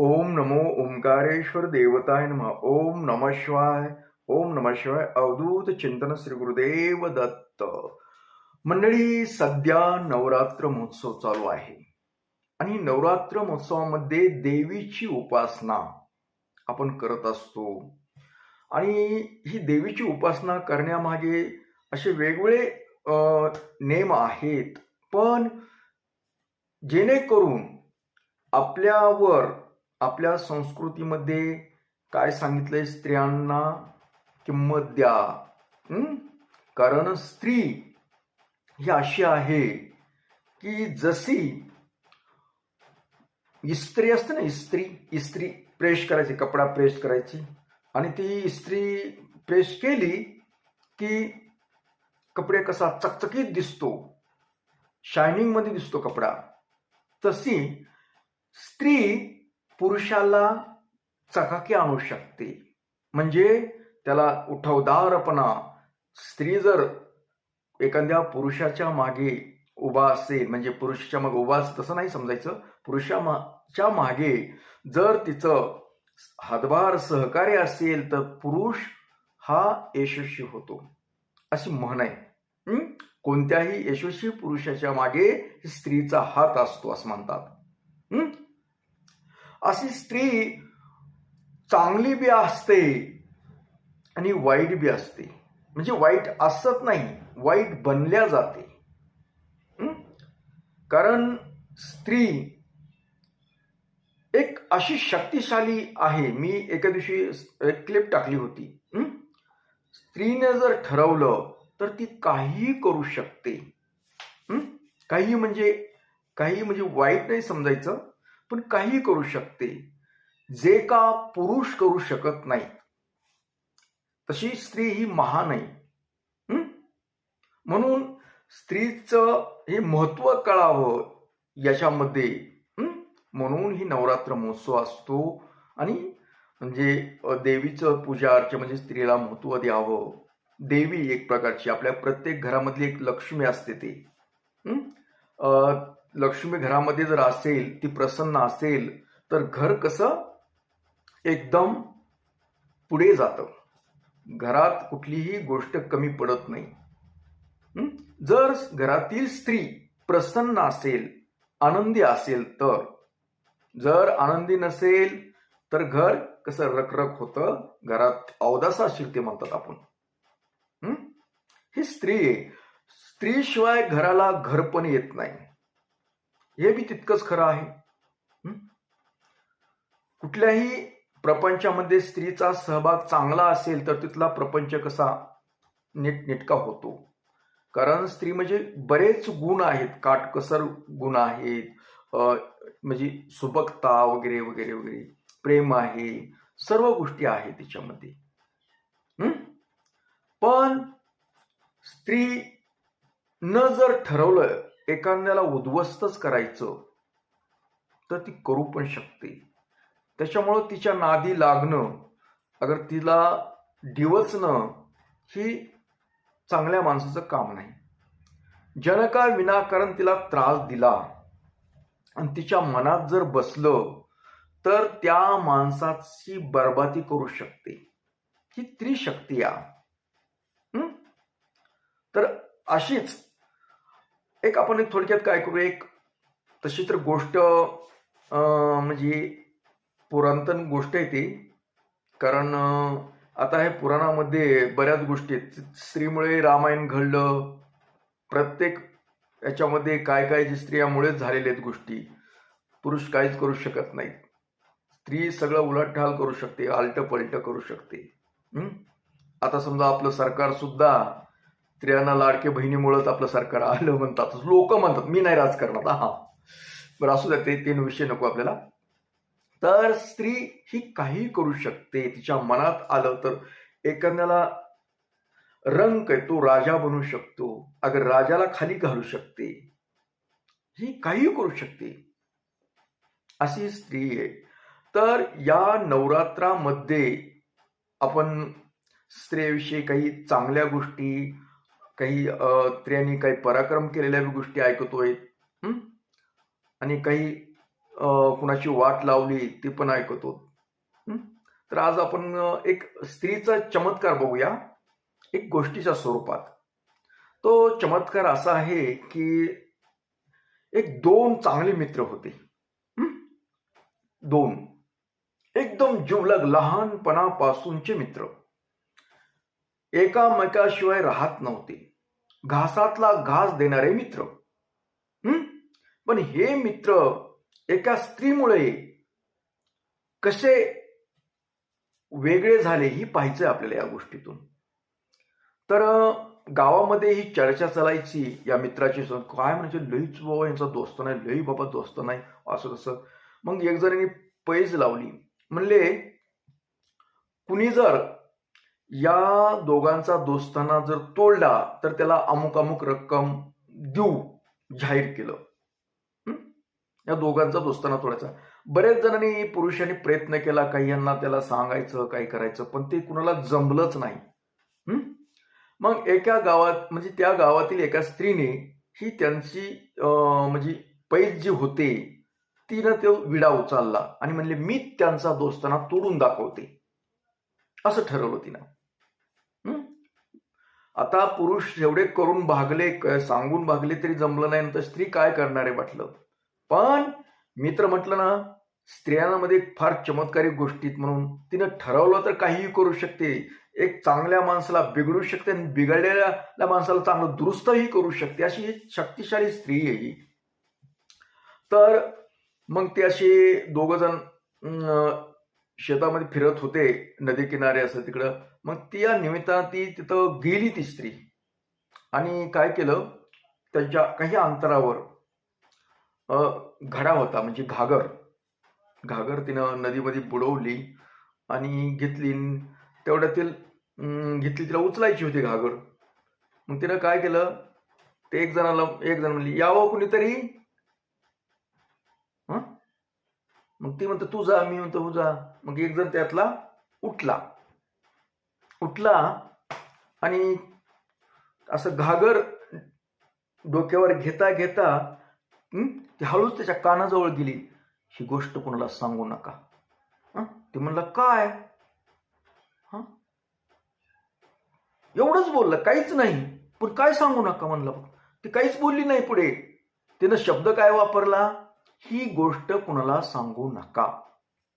ओम नमो ओंकारेश्वर देवताय नमः। ओम नम शिवाय ओम नम शिवाय अवधूत चिंतन श्री गुरुदेव दत्त। मंडळी सध्या नवरात्र महोत्सव चालू आहे. आणि नवरात्र महोत्सवामध्ये देवीची उपासना आपण करत असतो. आणि ही देवीची उपासना करण्यामागे असे वेगवेगळे नेम आहेत. पण जेणेकरून आपल्यावर आपल्या संस्कृतीमध्ये काय सांगितलंय स्त्रियांना? किंमत द्या. कारण स्त्री ही अशी आहे की जशी इस्त्री असते ना इस्त्री इस्त्री प्रेस करायची कपडा प्रेस करायची. आणि ती इस्त्री प्रेस केली की कपडे कसा चकचकीत दिसतो शायनिंगमध्ये दिसतो कपडा. तशी स्त्री पुरुषाला चकाकी आणू शकते. म्हणजे त्याला उठवदारपणा. स्त्री जर एखाद्या पुरुषाच्या मागे उभा असेल म्हणजे पुरुषाच्या मागे उभा असेल तसं नाही समजायचं. पुरुषाच्या मागे जर तिचं हातभार सहकार्य असेल तर पुरुष हा यशस्वी होतो. अशी म्हण आहे. कोणत्याही यशस्वी पुरुषाच्या मागे स्त्रीचा हात असतो असं म्हणतात. अशी स्त्री चांगली बी असते आणि वाईट बी असते. म्हणजे वाईट असत नाही वाईट बनल्या जाते. कारण स्त्री एक अशी शक्तिशाली आहे. मी एका दिवशी एक क्लिप टाकली होती. स्त्रीने जर ठरवलं तर ती काहीही करू शकते. काही म्हणजे काही म्हणजे वाईट नाही समजायचं. पण काही करू शकते. जे का पुरुष करू शकत नाही. तशी स्त्री ही महान आहे. म्हणून स्त्रीचं हे महत्त्व कळावं याच्यामध्ये. म्हणून ही नवरात्र महोत्सव असतो आणि म्हणजे देवीचं पूजा अर्चा म्हणजे स्त्रीला महत्त्व द्यावं. देवी एक प्रकारची आपल्या प्रत्येक घरामधली एक लक्ष्मी असते ती. लक्ष्मी घरामध्ये जर असेल ती प्रसन्न असेल तर घर कसं? एकदम पुढे जातं. घरात कुठलीही गोष्ट कमी पडत नाही. जर घरातील स्त्री प्रसन्न असेल आनंदी असेल तर. जर आनंदी नसेल तर घर कसं रखरख होतं? घरात अवदासा शिरते म्हणतात आपण. ही? स्त्री आहे. स्त्रीशिवाय घराला घर पण येत नाही. हे बी तितकंच खरं आहे. कुठल्याही प्रपंचामध्ये स्त्रीचा सहभाग चांगला असेल तर तिथला प्रपंच कसा नीटनेटका होतो. कारण स्त्री म्हणजे बरेच गुण आहेत. काटकसर गुण आहेत. म्हणजे सुबकता वगैरे वगैरे वगैरे. प्रेम आहे. सर्व गोष्टी आहेत तिच्यामध्ये. पण स्त्री न जर ठरवलं एखाद्याला उद्ध्वस्तच करायचं तर ती करू पण शकते. त्याच्यामुळं तिच्या नादी लागणं अगर तिला डिवचणं ही चांगल्या माणसाचं काम नाही. जनका विनाकारण तिला त्रास दिला आणि तिच्या मनात जर बसलं तर त्या माणसाची बर्बादी करू शकते. ही त्रिशक्ती या. तर अशीच एक आपण एक थोडक्यात काय करू एक तशी तर गोष्ट म्हणजे पुरातन गोष्ट आहे ती. कारण आता हे पुराणामध्ये बऱ्याच गोष्टी आहेत. स्त्रीमुळे रामायण घडलं. प्रत्येक याच्यामध्ये काय काय जे स्त्रियामुळेच झालेल्या आहेत गोष्टी. पुरुष काहीच करू शकत नाहीत. स्त्री सगळं उलटढाल करू शकते आलट पलट करू शकते. आता समजा आपलं सरकार सुद्धा स्त्रियांना लाडके बहिणीमुळेच आपलं सरकार आलं म्हणतात. लोक म्हणतात मी नाही राजकारणात. हा बरं असू द्या ते तीन विषय नको आपल्याला. तर स्त्री ही काही करू शकते तिच्या मनात आलं तर. एखाद्याला रंग तो राजा बनू शकतो. अगर राजाला खाली घालू शकते ही काही करू शकते. अशी स्त्री आहे. तर या नवरात्रामध्ये आपण स्त्रियाविषयी काही चांगल्या गोष्टी काही स्त्रियांनी काही पराक्रम केलेल्या बी गोष्टी ऐकतोय आणि काही कुणाची वाट लावली ती पण ऐकतो. तर आज आपण एक स्त्रीचा चमत्कार बघूया एक गोष्टीच्या स्वरूपात. तो चमत्कार असा आहे की एक दोन चांगले मित्र होते. दोन. एकदम जिवलग लहानपणापासूनचे मित्र. एकामेकाशिवाय राहत नव्हते. घासातला घास देणारे मित्र. हम्म पण हे मित्र एका स्त्रीमुळे कसे वेगळे झाले ही पाहिजे आपल्याला या गोष्टीतून. तर गावामध्ये ही चर्चा चालायची या मित्राची काय म्हणजे लईच बाबा यांचा दोस्त नाही लई बाबा दोस्त नाही असं तसं. मग एक जणांनी पैज लावली. म्हणले कुणी जर या दोघांचा दोस्ताना जर तोडला तर त्याला अमुक अमुक रक्कम देऊ जाहीर केलं. या दोघांचा दोस्ताना तोडायचा. बरेच जणांनी पुरुषांनी प्रयत्न केला काही यांना त्याला सांगायचं काही करायचं पण ते कुणाला जमलंच नाही. मग एका गावात म्हणजे त्या गावातील एका स्त्रीने ही त्यांची म्हणजे पैज जी होते तिनं तो विडा उचलला आणि म्हणले मी त्यांचा दोस्ताना तोडून दाखवते. असं ठरवलं तिनं. आता पुरुष एवढे करून भागले सांगून भागले तरी जमलं नाही तर स्त्री काय करणारे वाटलं पण मित्र म्हटलं ना स्त्रियांमध्ये फार चमत्कारी गोष्टीत म्हणून. तिनं ठरवलं तर काहीही करू शकते. एक चांगल्या माणसाला बिघडू शकते आणि बिघडलेल्या माणसाला चांगलं दुरुस्तही करू शकते. अशी ही शक्तिशाली स्त्री आहे ही. तर मग ते असे दोघ जण शेतामध्ये फिरत होते नदी किनारे असं तिकडं. मग ती या निमित्तानं ती तिथं गेली ती स्त्री. आणि काय केलं? त्यांच्या काही अंतरावर घडा होता म्हणजे घागर. घागर तिनं नदीमध्ये बुडवली आणि घेतली. तेवढ्यातील घेतली तिला उचलायची होती घागर. मग तिनं काय केलं? ते एक जणाला एक जण म्हणली यावं कुणीतरी हं? मग ती म्हणतो तू जा मी म्हणतो हो जा. मग एक जण त्यातला उठला. उठला आणि असं घागर डोक्यावर घेता घेता ती हळूच त्याच्या कानाजवळ गेली. ही गोष्ट कोणाला सांगू नका. ते म्हणलं काय? एवढंच बोललं काहीच नाही. पण काय सांगू नका म्हणलं. ती काहीच बोलली नाही पुढे. तिनं शब्द काय वापरला? ही गोष्ट कुणाला सांगू नका.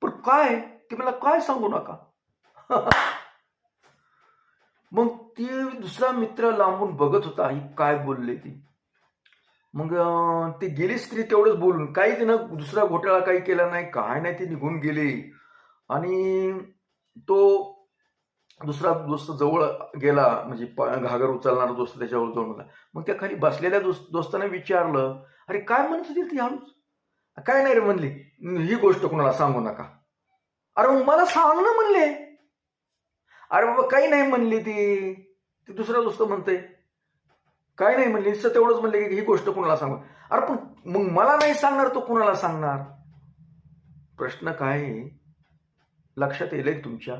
पण काय? ते मला काय सांगू नका? मग ती दुसरा मित्र लांबून बघत होता ही काय बोलले ती? मग ती गेली स्त्री तेवढंच बोलून. काही तिनं दुसरा घोटाळा काही केला नाही काय नाही ती निघून गेली. आणि तो दुसरा दोस्त जवळ गेला म्हणजे प- घागर उचलणारा दोस्त त्याच्यावर जाऊन मग त्या खाली बसलेल्या दोस्त दोस्ताने विचारलं अरे काय म्हणत होती ती हळूच काय नाही रे म्हणली. ही गोष्ट कुणाला सांगू नका. अरे मग मला सांग ना म्हणले. अरे बाबा काही नाही म्हणली ती. ती दुसऱ्या दोस्त म्हणते काय नाही म्हणली. सर तेवढंच म्हणले की ही गोष्ट कुणाला सांगू. अरे पण मग मला नाही सांगणार तो कुणाला सांगणार? प्रश्न काय आहे? लक्षात येईल तुमच्या.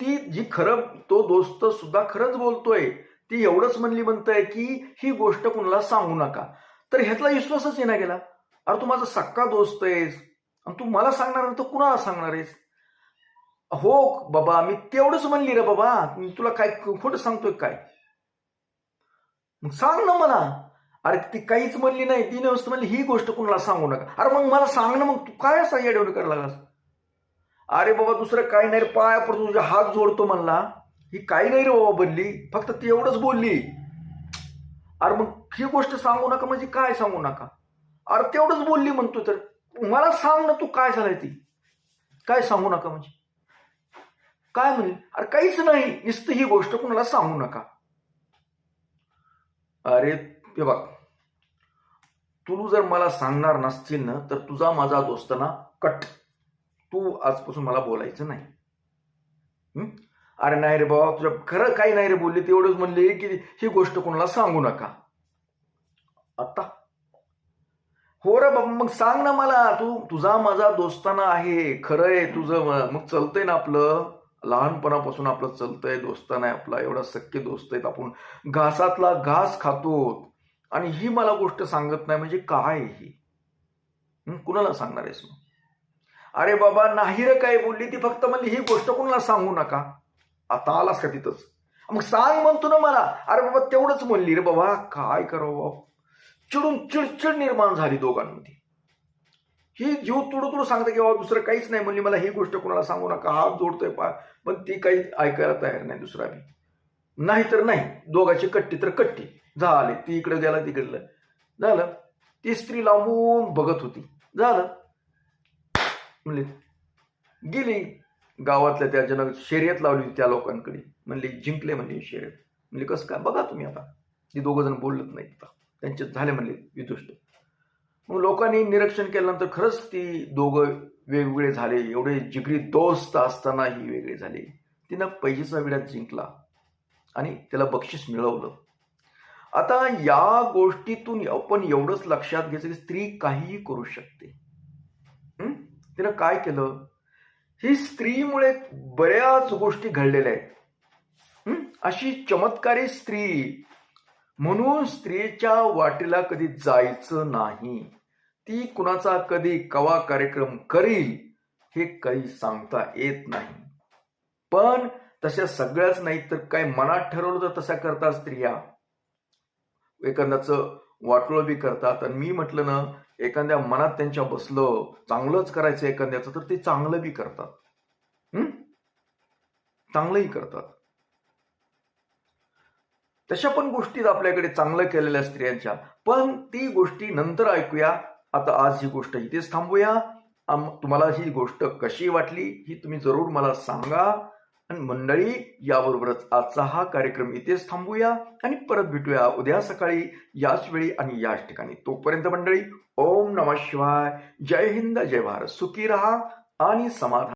ती जी खरं तो दोस्त सुद्धा खरंच बोलतोय. ती एवढंच म्हणली म्हणतंय की ही गोष्ट कुणाला सांगू नका. तर ह्यातला विश्वासच येणार गेला. अरे तू माझा सक्का दोस्त आहेस. आणि तू मला सांगणार तर कुणाला सांगणार आहेस? हो बाबा मी तेवढंच म्हणली रे बाबा. मी तुला काय खोटं सांगतोय काय? मग सांग ना मला. अरे ती काहीच म्हणली नाही. ती नुसतं म्हणली ही गोष्ट कुणाला सांगू नका. अरे मग मला सांग ना मग तू काय असा येडवड करायला लागलास? अरे बाबा दुसरं काही नाही रे. पाया पडतो तुझ्या हात जोडतो म्हणला. ही काही नाही रे बाबा बनली फक्त ती एवढंच बोलली. अरे मग ही गोष्ट सांगू नका म्हणजे काय सांगू नका? अरे तेवढंच बोलली म्हणतो तर. मला सांग ना तू काय झालंय ती. काय सांगू नका म्हणजे. काय म्हणली अरे काहीच नाही. नुसतं ही गोष्ट कुणाला सांगू नका. अरे हे बघ. तू जर मला सांगणार नसतील ना तर तुझा माझा दोस्तना कट. तू आजपासून मला बोलायचं नाही. अरे नाही रे बाबा तुझ्या खरं काही नाही रे बोलली. तेवढंच म्हणले की ही गोष्ट कोणाला सांगू नका. आता हो रे बाबा मग सांग ना मला तू तुझा माझा दोस्ताना आहे खरं आहे तुझं मग चलतंय ना आपलं. लहानपणापासून आपलं चलतंय दोस्ताना आहे आपला एवढा सख्य दोस्त आहेत आपण. घासातला घास खातो आणि ही मला गोष्ट सांगत नाही म्हणजे काय ही? कुणाला सांगणार आहेस मग? अरे बाबा नाही रे काय बोलली ती फक्त म्हणली ही गोष्ट कुणाला सांगू नका. आता आलास का तिथंच? मग सांग म्हणतो ना मला. अरे बाबा तेवढंच म्हणली रे बाबा. काय करावं? बाबा चिडून चिडचिड निर्माण झाली दोघांमध्ये. ही जीव तुडू तुडू सांगते की बाबा दुसरं काहीच नाही. म्हणली मला ही गोष्ट कोणाला सांगू नका. हात जोडतोय पा पण ती काही ऐकायला तयार नाही दुसरा बी. नाही तर नाही. दोघाची कट्टी तर कट्टी. झाले. ती इकडे गेला तिकडलं. झालं. ती स्त्री लांबून बघत होती. झालं. म्हणले गेली. गावातल्या त्या जन शर्यत लावली होती त्या लोकांकडे. म्हणली जिंकले. म्हणले शर्यत. म्हणले कसं काय? बघा तुम्ही आता. ती दोघं जण बोलत नाही आता. त्यांचे झाले म्हणले विदुष्ट मग लोकांनी निरीक्षण केल्यानंतर खरंच ती दोघं वेगवेगळे झाले. एवढे जिगरी दोस्त असतानाही वेगळे झाले. तिनं पैजेचा विड्यात जिंकला आणि त्याला बक्षीस मिळवलं. आता या गोष्टीतून आपण एवढंच लक्षात घ्यायचं की स्त्री काहीही करू शकते. तिनं काय केलं? ही स्त्रीमुळे बऱ्याच गोष्टी घडलेल्या आहेत. अशी चमत्कारी स्त्री म्हणून स्त्रीच्या वाटेला कधी जायचं नाही. ती कुणाचा कधी कवा कार्यक्रम करील हे काही सांगता येत नाही. पण तशा सगळ्याच नाही तर काय मनात ठरवलं तर तशा करतात स्त्रिया. एखाद्याचं वाटोळ बी करतात. आणि मी म्हटलं ना एखाद्या मनात त्यांच्या बसलं चांगलंच करायचं एखाद्याचं तर ते चांगलं बी करतात. चांगलंही करतात. तशा पण गोष्टीत आपल्याकडे चांगलं केलेल्या स्त्रियांच्या. पण ती गोष्टी नंतर ऐकूया. आता आज ही गोष्ट इथेच थांबूया. तुम्हाला ही गोष्ट कशी वाटली ही तुम्ही जरूर मला सांगा. आणि मंडळी याबरोबरच आजचा हा कार्यक्रम इथेच थांबूया. आणि परत भेटूया उद्या सकाळी याच वेळी आणि याच ठिकाणी. तोपर्यंत मंडळी ओम नमः शिवाय. जय हिंद जय भारत. सुखी रहा आणि समाधान.